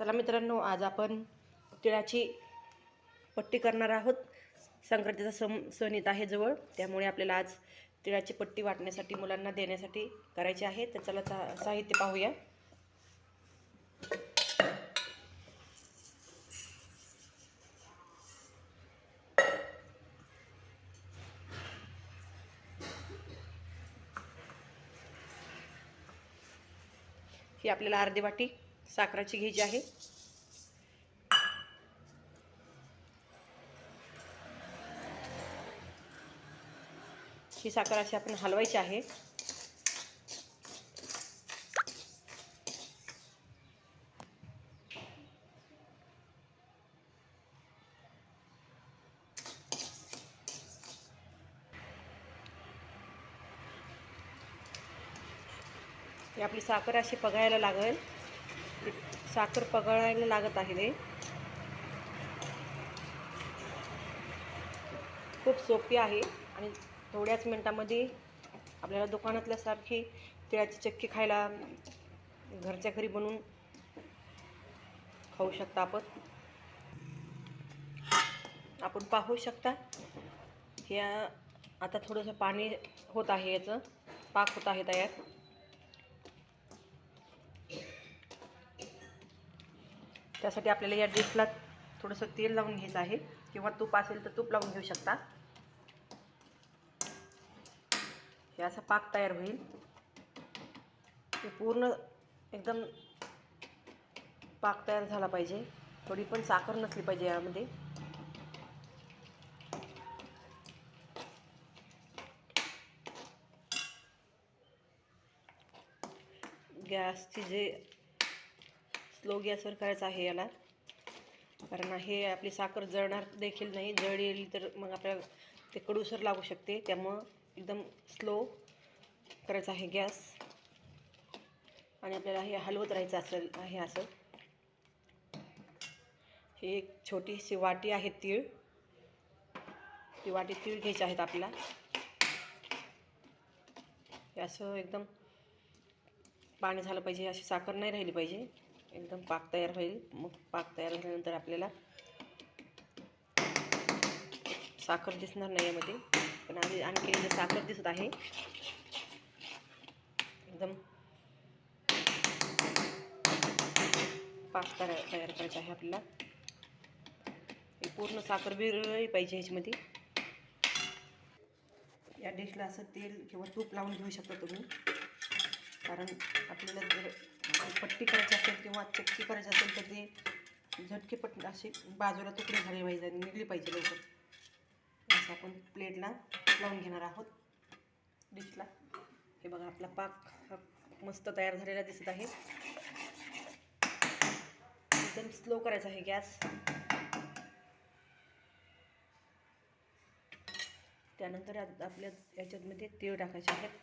चला मित्रांनो आज आपण तिळाची पट्टी करणार आहोत. संक्रांतीचा सम सण येत आहे जवळ. त्यामुळे आपल्याला आज तिळाची पट्टी वाटण्यासाठी मुलांना देण्यासाठी करायची आहे. तर चला साहित्य पाहूया. ही आपल्याला अर्धी वाटी साखराची घ्यायची आहे. ही साखर अशी आपण हलवायची आहे. ही आपली साखर अशी पगायला लागेल. साखर पगळायला लागत आहे ते. खूप सोपी आहे आणि थोड्याच मिनटामध्ये आपल्याला दुकानातल्यासारखी तिळाची चक्की खायला घरच्या घरी बनवून खाऊ शकता आपण. आपण पाहू शकता. या आता थोडंसं पाणी होत आहे याचं. पाक होत आहे तयार. त्यासाठी आपल्याला या डिशला थोडंसं तेल लावून घ्यायचं आहे. किंवा तूप असेल तर तूप लावून घेऊ शकता. हे असा पाक तयार होईल. ते पूर्ण एकदम पाक तयार झाला पाहिजे. थोडी पण साखर नसली पाहिजे यामध्ये. गॅसची जे स्लो गॅसवर करायचं आहे याला. कारण हे आपली साखर जळणार देखील नाही. जळली तर मग आपल्याला ते कडूसर लागू शकते. त्यामुळं एकदम स्लो करायचं आहे गॅस. आणि आपल्याला हे हलवत राहायचं असेल आहे असं. ही एक छोटीशी वाटी आहे तीळ. ती वाटी तीळ घ्यायची आहेत आपल्याला. असं एकदम पाणी झालं पाहिजे अशी साखर नाही राहिली पाहिजे. एकदम पाक तयार होईल. मग पाक तयार झाल्यानंतर आपल्याला साखर दिसणार नाही यामध्ये. पण आधी आणखी साखर दिसत आहे. एकदम पाक तयार तयार करायचा आहे आपल्याला. पूर्ण साखर विरळली पाहिजे ह्याच्यामध्ये या डिशला असं तेल किंवा तूप लावून घेऊ शकता तुम्ही. कारण आपल्याला जर पट्टी करायची असेल किंवा चक्की करायची असेल तर ते झटके पट अशी बाजूला तुकडे झाले पाहिजे आणि निघली पाहिजे लवकर. असं आपण प्लेटला लावून घेणार आहोत. डिशला. हे बघा आपला पाक हा मस्त तयार झालेला दिसत आहे. एकदम स्लो करायचा आहे गॅस. त्यानंतर आपल्या याच्यामध्ये तीळ टाकायचे आहेत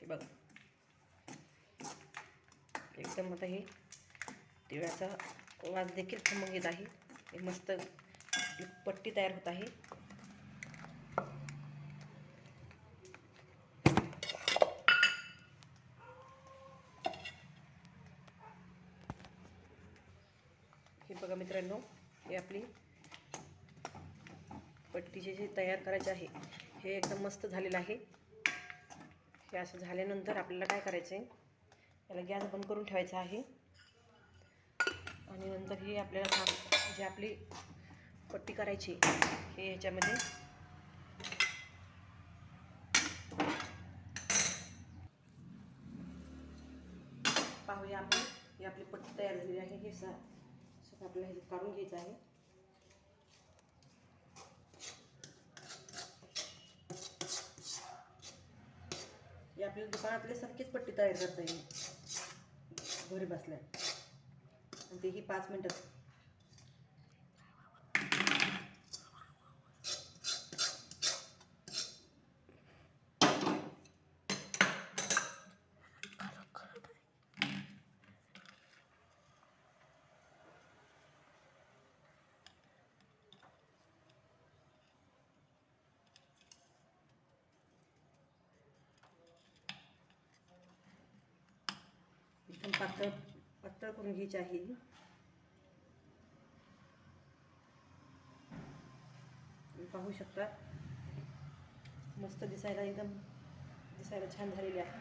हे बघा एकदम हे तिळाचा वास देखील खमंग येत आहे. हे मस्त पट्टी तयार होत आहे. हे बघा मित्रांनो हे आपली पट्टीचे जे तयार करायचे आहे हे एकदम मस्त झालेलं आहे. हे असं झाल्यानंतर आपल्याला काय करायचं आहे याला गॅस बंद करून ठेवायचा आहे. आणि नंतर ही आपल्याला सा जी आपली पट्टी करायची हे ह्याच्यामध्ये पाहूया आपण. ही आपली पट्टी तयार झाली आहे. हे सा सगळं आपल्याला ह्याच्यात काढून घ्यायचं आहे. आपल्याला दुकानातले सारखीच पट्टी तयार करता येईल. घरी बसल्या. आणि तेही पाच मिनटात एकदम पातळ पातळ करून घ्यायची आहे. पाहू शकता. मस्त दिसायला एकदम दिसायला छान झालेली आहे.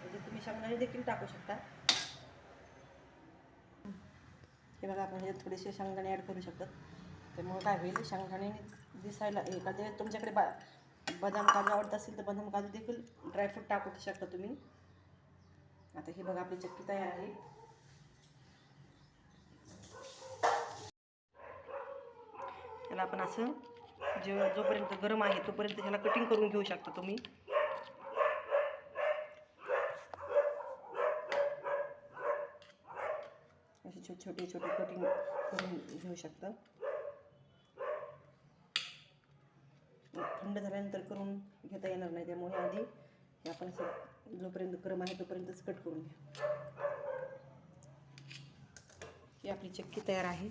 म्हणजे तुम्ही शेंगदाणे देखील टाकू शकता. हे बघा आपण ह्याच्यात थोडेसे शेंगदाणे ॲड करू शकतात त्यामुळे काय होईल शेंगदाणे दिसायला एखाद्या तुमच्याकडे बा बदाम काजू आवडत असेल तर बदाम काजू देखील ड्रायफ्रूट टाकू शकता तुम्ही. आता हे बघा आपली चक्की तयार आहे. त्याला आपण असं जेव्हा जोपर्यंत गरम आहे तोपर्यंत ह्याला कटिंग करून घेऊ शकता तुम्ही. असे छोटे छोटे छोटे कटिंग करून घेऊ शकता. थंड झाल्यानंतर करून घेता येणार नाही त्यामुळे आधी हे आपण असं जोपर्यंत गरम आहे तोपर्यंतच कट करून घ्या. ही आपली चक्की तयार आहे.